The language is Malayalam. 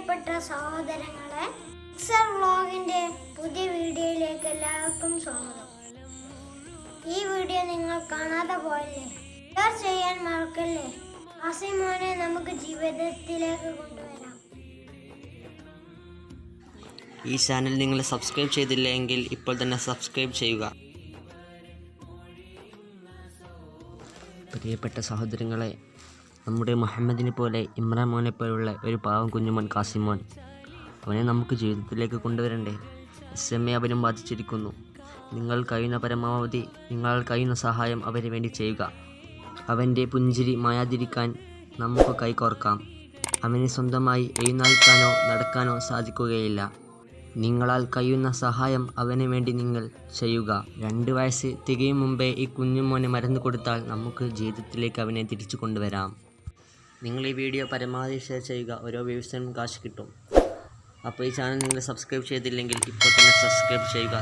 പ്രിയപ്പെട്ട സഹോദരങ്ങളെ മിക്സർ വ്ളോഗിന്റെ പുതിയ വീഡിയോയിലേക്ക് എല്ലാവർക്കും സ്വാഗതം. ഈ വീഡിയോ നിങ്ങൾ കാണാതെ പോയല്ലേ? ഷെയർ ചെയ്യാൻ മറക്കല്ലേ? ആസിമോനെ നമുക്ക് ജീവിതത്തിലേക്ക് കൊണ്ടുവരാം. ഈ ചാനൽ നിങ്ങൾ സബ്സ്ക്രൈബ് ചെയ്തില്ലെങ്കിൽ ഇപ്പോൾ തന്നെ സബ്സ്ക്രൈബ് ചെയ്യുക. പ്രിയപ്പെട്ട സഹോദരങ്ങളെ നമ്മുടെ മുഹമ്മദിനെ പോലെ ഇമ്രാൻ മോനെ പോലുള്ള ഒരു പാവം കുഞ്ഞുമോൻ കാസിമോൻ അവനെ നമുക്ക് ജീവിതത്തിലേക്ക് കൊണ്ടുവരണ്ടേ? എസ് എം എ അവനും ബാധിച്ചിരിക്കുന്നു. നിങ്ങൾ കഴിയുന്ന പരമാവധി നിങ്ങൾ കഴിയുന്ന സഹായം അവന് വേണ്ടി ചെയ്യുക. അവന്റെ പുഞ്ചിരി മായാതിരിക്കാൻ നമുക്ക് കൈകോർക്കാം അവന് സ്വന്തമായി എഴുന്നേൽക്കാനോ നടക്കാനോ സാധിക്കുകയില്ല. നിങ്ങളാൽ കഴിയുന്ന സഹായം അവന് വേണ്ടി നിങ്ങൾ ചെയ്യുക. രണ്ട് വയസ്സ് തികയും മുമ്പേ ഈ കുഞ്ഞുമോനെ മരുന്ന് കൊടുത്താൽ നമുക്ക് ജീവിതത്തിലേക്ക് അവനെ തിരിച്ചു കൊണ്ടുവരാം. നിങ്ങൾ ഈ വീഡിയോ പരമാവധി ഷെയർ ചെയ്യുക. ഓരോ വ്യൂസിനും കാശ് കിട്ടും. അപ്പോൾ ഈ ചാനൽ നിങ്ങൾ സബ്സ്ക്രൈബ് ചെയ്തില്ലെങ്കിൽ ഇപ്പോൾ തന്നെ സബ്സ്ക്രൈബ് ചെയ്യുക.